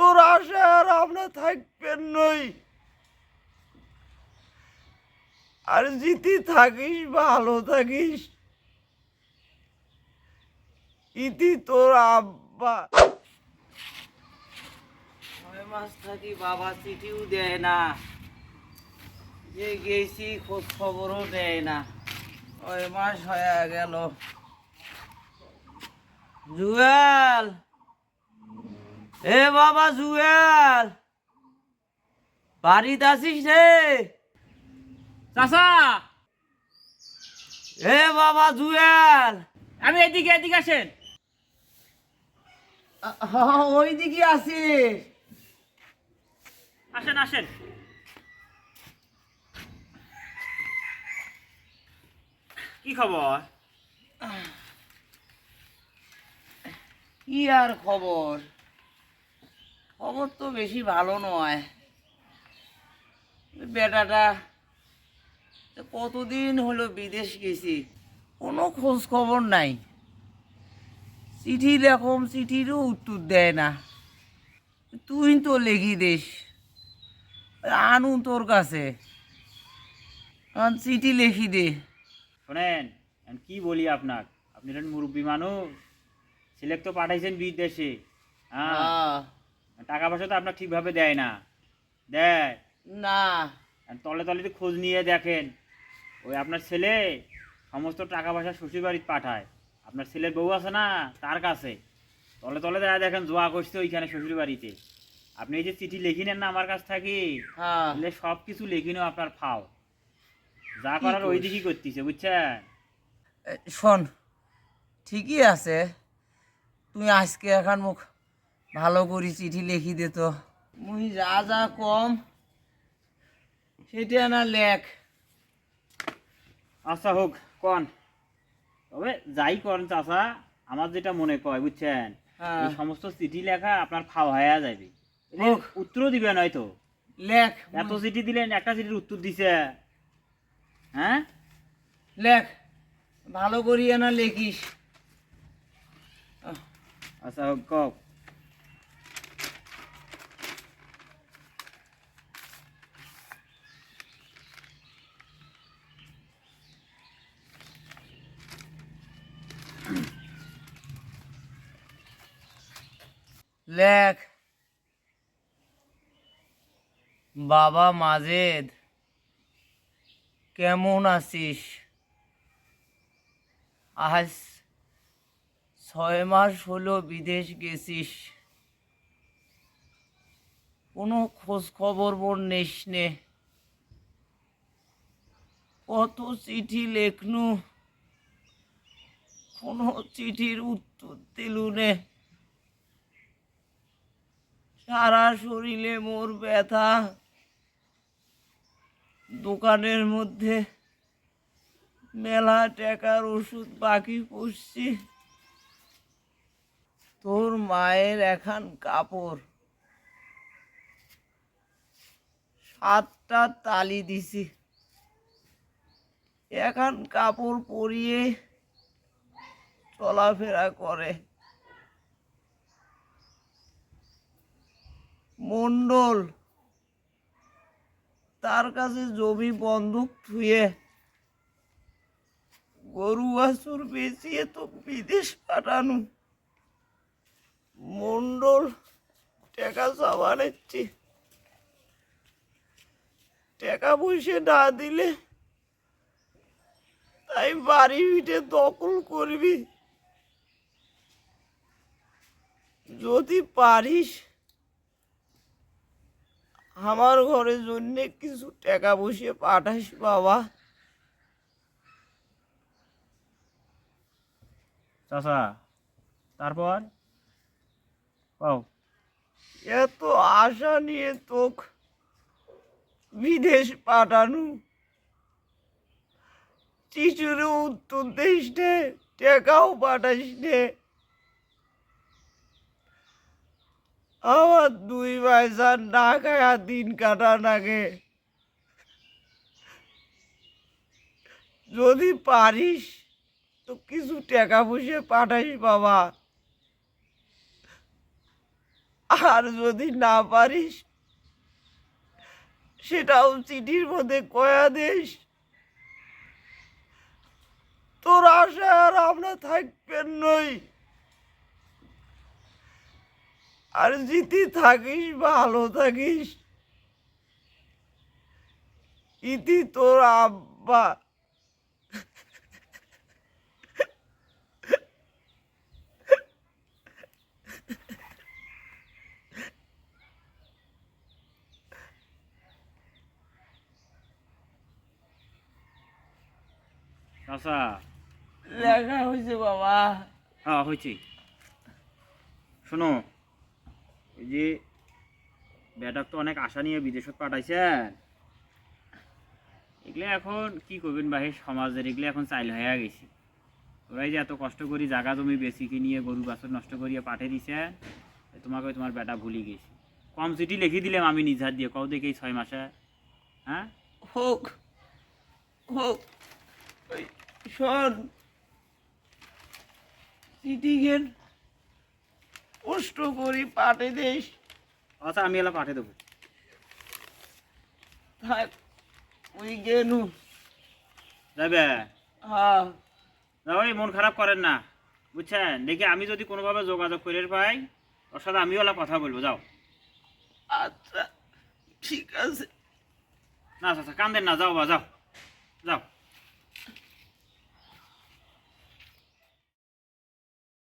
তোর আশা আর আমরা থাকবেন নই। আর জিতি থাকিস, ভালো থাকিস। ইতি তোর আব্বা। মাস থাকি বাবা চিঠিও দেয় না। যে গেছি, খোঁজ খবরও দেয় না। ছয় মাস হয়ে গেল। জুয়েল! এ বাবা জুয়েল বাড়িতে আসিস রে? চাচা! এ বাবা জুয়েল। আমি এদিকে এদিকে আসেন। ওই দিকে আসিস। আসেন আসেন। কি খবর? কি আর খবর? খবর তো বেশি ভালো নয়। বেটাটা কতদিন হলো বিদেশ গেছি কোনো খোঁজ খবর নাই। চিঠি লেখম চিঠিরও উত্তর দেয় না। তুই তো লেখি দিস আনু তোর কাছে। চিঠি লেখি দে। শোনেন কি বলি আপনার আপনি মুরব্বী মানুষ সিলেক্ট তো পাঠাইছেন বিদেশে। হ্যাঁ। আহ, টাকা পয়সা তো আপনার ঠিকভাবে দেয় না। দেয়। না। তলে তলে তো খোঁজ নিয়ে দেখেন ওই আপনার ছেলে সমস্ত টাকা পয়সা শ্বশুর বাড়িতে পাঠায়। আপনার ছেলের বউ আছে না তার কাছে। তলে তলে দেখা দেখেন জোয়া করছে ওইখানে শ্বশুর বাড়িতে। আপনি এই যে চিঠি লিখি নেন না আমার কাছ থাকি হ্যাঁ। তাহলে সব কিছু লিখিনেও আপনার ফাও। যা করার ওই দিকই করতেছে বুঝছেন? শোন ঠিকই আছে। তুই আজকে এখন মুখ ভালো করে চিঠি লিখি দে তো। মুই যা যা কম সেটা না লেখ। আচ্ছা হোক কন। তবে যাই করেন চাচা আমার যেটা মনে কয় বুঝছেন? হ্যাঁ। এই সমস্ত চিঠি লেখা আপনার ফাও হয়ে যাবে। হোক। উত্তরও দিবেন হয়তো? লেখ। এত চিঠি দিলেন একটা চিঠির উত্তর দিছে। হ্যাঁ? লেখ। ভালো করিয়া না লেখিস। আচ্ছা হোক কক লেখ। বাবা মাজেদ, কেমন আছিস? আজ ছয় মাস হলো বিদেশ গেছিস। কোনো খোঁজ খবর বোর নিস নে। কত চিঠি লেখনু, কোনো চিঠির উত্তর দিলু নে। সারা শরীরে মোর ব্যথা। দোকানের মধ্যে মেলা টাকার ওষুধ বাকি পড়ছি তোর মায়ের এখন কাপড়। সাতটা তালি দিছি। এখন কাপড় পরিয়ে চলাফেরা করে। মন্ডল তার কাছে জমি বন্ধক থুয়ে গরু বাছুর বেচিয়ে তো বিদেশ পাঠানো। মন্ডল টাকা চাওয়া নিচ্ছি। টাকা পয়সা না দিলে তাই বাড়ি ভিটে দখল করবি। যদি পারিস আমার ঘরের জন্য কিছু টাকা বসিয়ে পাঠাইস বাবা। চাচা তারপর? পাও এত আশা নিয়ে তোক বিদেশ পাঠানো। চিঠুরে উত্তর দিস নে টাকাও পাঠাইস নে। আমার দুই পয়সা না খায়া দিন কাটা নাগে। যদি পারিস, তো কিছু টাকা পয়সা পাঠাইস বাবা। আর যদি না পারিস, সেটাও চিঠির মধ্যে কয়া দিস। তোর আশা আর আমরা থাকবেন নই। আর জিতি থাকিস ভালো থাকিস। ইতি তোর আব্বা। চাচা। লেখা হয়েছে বাবা। হ্যাঁ হয়েছে শোনো এই যে বেটাক তো অনেক আশা নিয়ে বিদেশত পাঠাইছেন এগুলো এখন কি করবেন বাহির সমাজের এগুলো এখন চাইল হয়ে গেছি। ওরাই যে এত কষ্ট করি জায়গা জমি বেশি কিনিয়ে গরু বাছর নষ্ট করিয়ে পাঠিয়ে দিছেন এ তোমাকে তোমার বেটা ভুলি গেছি। কম চিঠি লিখে দিলাম আমি নিজ হাত দিয়ে, কও দেখি ছয় মাসে। হ্যাঁ? হোক হোক ওই শোন চিঠিগেন কষ্ট করি পাঠে দিস আচ্ছা আমি এলা পাঠিয়ে দেবো। থাক ওই গেনু। যাবে হ্যাঁ। ভাই মন খারাপ করেন না। বুঝছেন? দেখি আমি যদি কোনোভাবে যোগাযোগ করে পাই ওর সাথে আমিও ওলা কথা বলব যাও। আচ্ছা ঠিক আছে। না আচ্ছা কান্দেন না যাও বা যাও যাও।